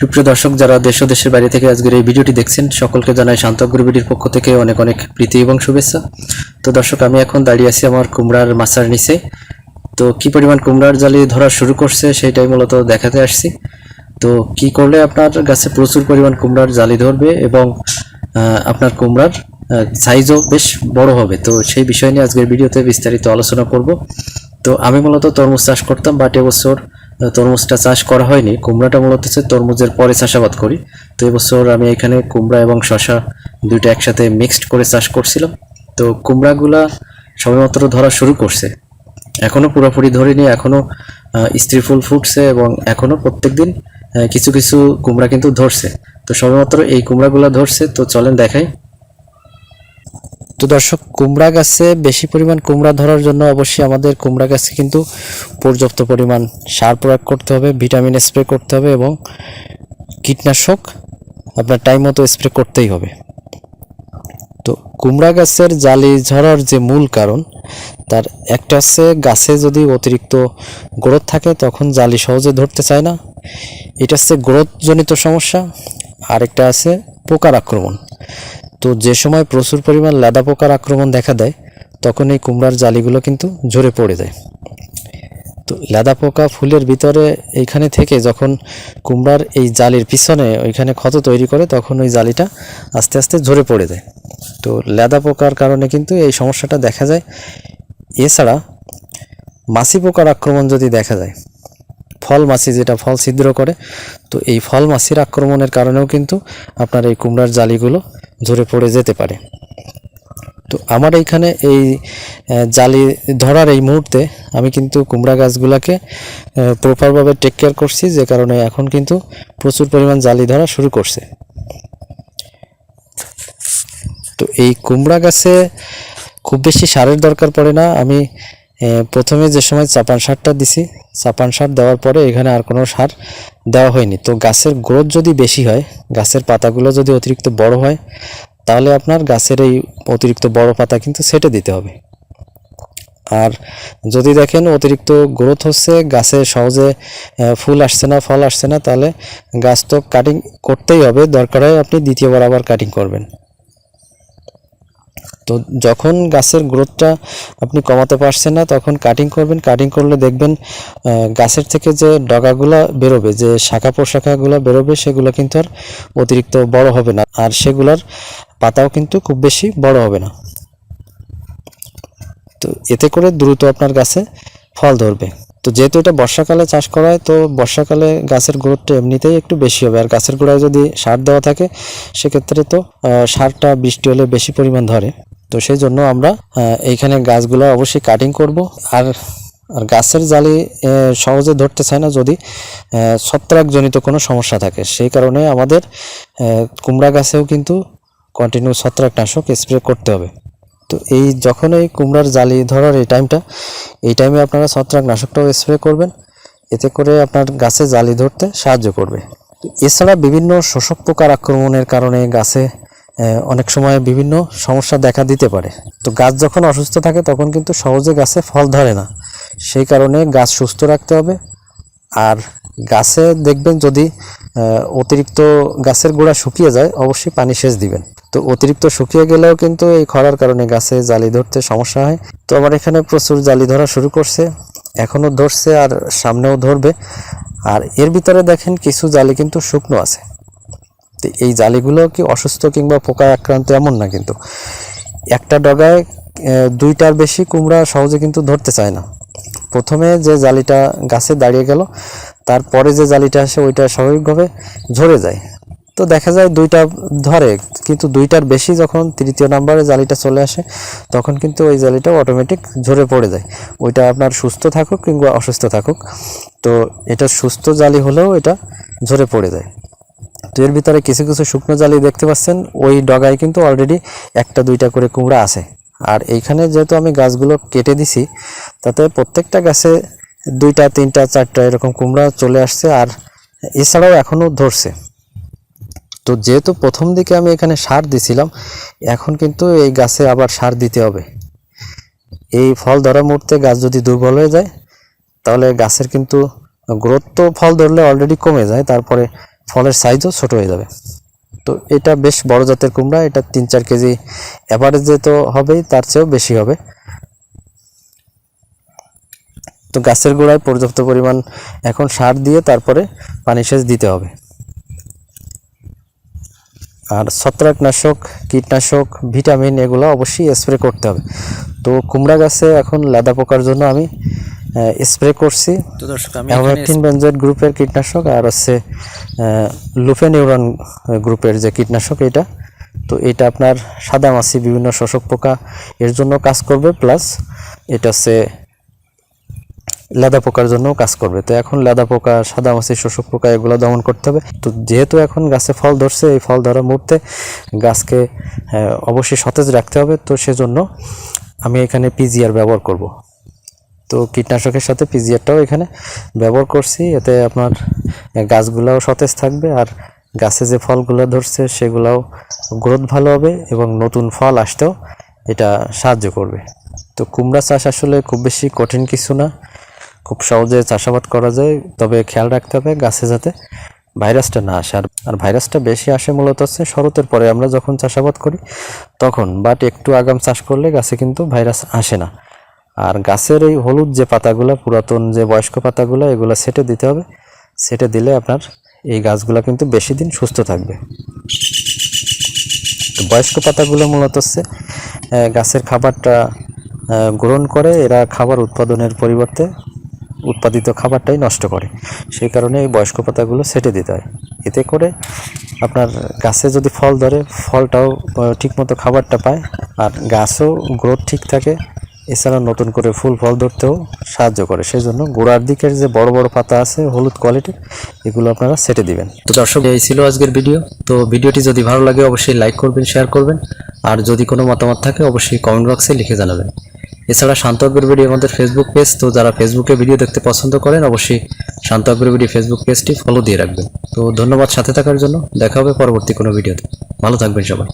সুপ্রিয় দর্শক, যারা দেশ দেশের বাইরে থেকে আজকের এই ভিডিওটি দেখছেন, সকলকে জানাই শান্ত গুরুবিটির পক্ষ থেকে অনেক অনেক প্রীতি এবং শুভেচ্ছা। তো দর্শক, আমি এখন দাঁড়িয়ে আছি আমার কুমড়ার মাছার নিচে। তো কি পরিমাণ কুমড়ার জালি ধরা শুরু করছে সেটাই মূলত দেখাতে আসছি। তো কি করলে আপনার গাছে প্রচুর পরিমাণ কুমড়ার জালি ধরবে এবং আপনার কুমড়ার সাইজও বেশ বড় হবে? তো সেই বিষয় নিয়ে আজকের ভিডিওতে বিস্তারিত আলোচনা করব। তো আমি মূলত তরমুজ চাষ করতাম, বাট এবছর তরমুজটা চাষ করা হয়নি। কুমড়াটা মূলত হচ্ছে তরমুজের পরে চাষাবাদ করি। তো এবছর আমি এখানে কুমড়া এবং শশা দুইটা একসাথে মিক্সড করে চাষ করছিলাম। তো কুমড়াগুলা সবেমাত্র ধরা শুরু করছে। এখনও পুরোপুরি ধরিনি এখনও আহ, স্ত্রী ফুল ফুটছে এবং এখনও প্রত্যেকদিন আহ, কিছু কিছু কুমড়া কিন্তু ধরছে। তো সবেমাত্র এই কুমড়াগুলা ধরছে। তো চলেন দেখাই। তো দর্শক, কুমড়া গাছে বেশি পরিমাণ কুমড়া ধরার জন্য অবশ্যই আমাদের কুমড়া গাছে কিন্তু পর্যাপ্ত পরিমাণ সার প্রয়োগ করতে হবে, ভিটামিন স্প্রে করতে হবে এবং কীটনাশক আপনার টাইম মতো স্প্রে করতেই হবে। তো কুমড়া গাছের জালি ঝরার যে মূল কারণ, তার একটা হচ্ছে গাছে যদি অতিরিক্ত গ্রোথ থাকে তখন জালি সহজে ধরতে চায় না। এটা হচ্ছে গ্রোথজনিত সমস্যা। আরেকটা আছে পোকার আক্রমণ। তো যে সময় প্রচুর পরিমাণ লেদা পোকার আক্রমণ দেখা দেয়, তখন এই কুমড়ার জালিগুলো কিন্তু ঝরে পড়ে যায়। তো লেদা পোকা ফুলের ভিতরে এইখানে থেকে যখন কুমড়ার এই জালির পিছনে ওইখানে ক্ষত তৈরি করে, তখন ওই জালিটা আস্তে আস্তে ঝরে পড়ে যায়। তো লেদা পোকার কারণে কিন্তু এই সমস্যাটা দেখা যায়। এছাড়া মাছি পোকার আক্রমণ যদি দেখা যায়, ফল মাছি যেটা ফল ছিদ্র করে, তো এই ফল মাছির আক্রমণের কারণেও কিন্তু আপনার এই কুমড়ার জালিগুলো ঝরে পড়ে যেতে পারে। তো আমার এইখানে এই জালি ধরার এই মুহূর্তে আমি কিন্তু কুমড়া গাছগুলোকে প্রপারভাবে টেক কেয়ার করছি, যে কারণে এখন কিন্তু প্রচুর পরিমাণ জালি ধরা শুরু করছে। তো এই কুমড়া গাছে খুব বেশি সারের দরকার পড়ে না। আমি প্রথমে যে সময় চাপান সারটা দিছি, চাপান সার দেওয়ার পরে এখানে আর কোনো সার দেওয়া হয়নি। তো গাছের গ্রোথ যদি বেশি হয়, গাছের পাতাগুলো যদি অতিরিক্ত বড় হয়, তাহলে আপনার গাছের এই অতিরিক্ত বড় পাতা কিন্তু সেটে দিতে হবে। আর যদি দেখেন অতিরিক্ত গ্রোথ হচ্ছে, গাছে সহজে ফুল আসছে না, ফল আসছে না, তাহলে গাছ তো কাটিং করতেই হবে। দরকার হয় আপনি দ্বিতীয়বার আবার কাটিং করবেন। তো যখন গাছের গ্রোথটা আপনি কমাতে পারছেন না, তখন কাটিং করবেন। কাটিং করলে দেখবেন গাছের থেকে যে ডগাগুলো বেরোবে, যে শাখা প্রশাখাগুলো বেরোবে, সেগুলো কিন্তু আর অতিরিক্ত বড় হবে না। আর সেগুলোর পাতাও কিন্তু খুব বেশি বড় হবে না। তো এতে করে দ্রুত আপনার গাছে ফল ধরবে। তো যেহেতু এটা বর্ষাকালে চাষ করা হয়, তো বর্ষাকালে গাছের গ্রোথটা এমনিতেই একটু বেশি হবে। আর গাছের গোড়ায় যদি সার দেওয়া থাকে, সেক্ষেত্রে তো সারটা বৃষ্টি হলে বেশি পরিমাণ ধরে। তো সেই জন্য আমরা এইখানে গাছগুলো অবশ্যই কাটিং করব। আর আর গাছের জালি সহজে ধরতে চায় না যদি ছত্রাকজনিত কোনো সমস্যা থাকে। সেই কারণে আমাদের কুমড়া গাছেও কিন্তু কন্টিনিউ ছত্রাকনাশক স্প্রে করতে হবে। তো এই যখন এই কুমড়ার জালি ধরার এই টাইমটা এই টাইমে আপনারা ছত্রাকনাশকটাও স্প্রে করবেন। এতে করে আপনার গাছে জালি ধরতে সাহায্য করবে। এছাড়া বিভিন্ন শোষক পোকার আক্রমণের কারণে গাছে অনেক সময় বিভিন্ন সমস্যা দেখা দিতে পারে। তো গাছ যখন অসুস্থ থাকে, তখন কিন্তু সহজে গাছে ফল ধরে না। সেই কারণে গাছ সুস্থ রাখতে হবে। আর গাছে দেখবেন যদি অতিরিক্ত গাছের গোড়া শুকিয়ে যায়, অবশ্যই পানি সেচ দিবেন। তো অতিরিক্ত শুকিয়ে গেলেও কিন্তু এই খরার কারণে গাছে জালি ধরতে সমস্যা হয়। তো আমার এখানে প্রচুর জালি ধরা শুরু করছে, এখনও ধরছে আর সামনেও ধরবে। আর এর ভিতরে দেখেন কিছু জালি কিন্তু শুকনো আছে। তো এই জালিগুলো কি অসুস্থ কিংবা পোকায় আক্রান্ত এমন না কিন্তু। একটা ডগায় দুইটার বেশি কুমড়া সহজে কিন্তু ধরতে চায় না। প্রথমে যে জালিটা গাছে দাঁড়িয়ে গেল, তারপরে যে জালিটা আসে ওইটা স্বাভাবিকভাবে ঝরে যায়। তো দেখা যায় দুইটা ধরে, কিন্তু দুইটার বেশি যখন তৃতীয় নাম্বারে জালিটা চলে আসে, তখন কিন্তু ওই জালিটা অটোমেটিক ঝরে পড়ে যায়। ওইটা আপনার সুস্থ থাকুক কিংবা অসুস্থ থাকুক। তো এটা সুস্থ জালি হলেও এটা ঝরে পড়ে যায়। তো এর ভিতরে কিছু কিছু শুকনো জালি দেখতে পাচ্ছেন। ওই ডগায় কিন্তু অলরেডি একটা দুইটা করে কুমড়া আছে। আর এইখানে যেহেতু আমি গাছগুলো কেটে দিছি, তাতে প্রত্যেকটা গাছে দুইটা, তিনটা, চারটা এরকম কুমড়া চলে আসছে আর এছাড়াও এখনও ধরছে। তো যেহেতু প্রথম দিকে আমি এখানে সার দিছিলাম, এখন কিন্তু এই গাছে আবার সার দিতে হবে। এই ফল ধরা মুহূর্তে গাছ যদি দুর্বল হয়ে যায়, তাহলে গাছের কিন্তু গ্রোথ তো ফল ধরলে অলরেডি কমে যায়, তারপরে ফলের সাইজও ছোট হয়ে যাবে। তো এটা বেশ বড় জাতের কুমড়া, এটা তিন চার কেজি অ্যাভারেজে তো হবেই, তার চেয়েও বেশি হবে। তো গাছের গোড়ায় পর্যাপ্ত পরিমাণ এখন সার দিয়ে তারপরে পানি সেচ দিতে হবে। আর ছত্রাকনাশক, কীটনাশক, ভিটামিন এগুলো অবশ্যই স্প্রে করতে হবে। তো কুমড়া গাছে এখন লেদা পোকার জন্য আমি স্প্রে করছি। বেনজয়েড গ্রুপের কীটনাশক আর হচ্ছে লুফেনিউরন গ্রুপের যে কীটনাশক এটা। তো এটা আপনার সাদামাছি বিভিন্ন শোষক পোকা এর জন্য কাজ করবে। প্লাস এটা হচ্ছে লেদা পোকার জন্য কাজ করবে। তো এখন লেদা পোকা সাদা মাছি শোষক পোকা এগুলো দমন করতে হবে। তো যেহেতু এখন গাছে ফল ধরছে এই ফল ধরার মুহূর্তে গাছকে অবশ্যই সতেজ রাখতে হবে। তো সেজন্য আমি এখানে পিজিআর ব্যবহার করব। তো কীটনাশকের সাথে পিজিআরটাও এখানে ব্যবহার করছি। এতে আপনার গাছগুলাও সতেজ থাকবে আর গাছে যে ফলগুলো ধরছে সেগুলাও গ্রোথ ভালো হবে এবং নতুন ফল আসতেও এটা সাহায্য করবে। তো কুমড়া চাষ আসলে খুব বেশি কঠিন কিছু না, খুব সহজে চাষাবাদ করা যায়, তবে খেয়াল রাখতে হবে গাছে যাতে ভাইরাসটা না আসে। আর আর ভাইরাসটা বেশি আসে মূলত হচ্ছে শরতের পরে আমরা যখন চাষাবাদ করি, তখন। বাট একটু আগাম চাষ করলে গাছে কিন্তু ভাইরাস আসে না। আর গাছের এই হলুদ যে পাতাগুলো, পুরাতন যে বয়স্ক পাতাগুলো, এগুলো সেটে দিতে হবে। সেটে দিলে আপনার এই গাছগুলো কিন্তু বেশি দিন সুস্থ থাকবে। তো বয়স্ক পাতাগুলো মূলত হচ্ছে গাছের খাবারটা গ্রহণ করে, এরা খাবার উৎপাদনের পরিবর্তে উৎপাদিত খাবারটাই নষ্ট করে। সেই কারণে এই বয়স্ক পাতাগুলো সেটে দিতে হয়। এতে করে আপনার গাছে যদি ফল ধরে, ফলটাও ঠিকমতো খাবারটা পায়, আর গাছও গ্রোথ ঠিক থাকে এছাড়া নতুন করে ফুল ফল ধরতেও সাহায্য করে। সেই জন্য গোড়ার দিকের যে বড় বড় পাতা আছে, হলুদ কোয়ালিটি এগুলো আপনারা সেটে দিবেন। তো দর্শক, এই ছিল আজকের ভিডিও। তো ভিডিওটি যদি ভালো লাগে, অবশ্যই লাইক করবেন শেয়ার করবেন। আর যদি কোনো মতামত থাকে, অবশ্যই কমেন্ট বক্সে লিখে জানাবেন। এছাড়া শান্ত ভিডিও আমাদের ফেসবুক পেজ তো যারা ফেসবুকে ভিডিও দেখতে পছন্দ করেন, অবশ্যই শান্ত ভিডিও ফেসবুক পেজটি ফলো দিয়ে রাখবেন। তো ধন্যবাদ সাথে থাকার জন্য। দেখা হবে পরবর্তী কোনো ভিডিওতে ভালো থাকবেন সবাই।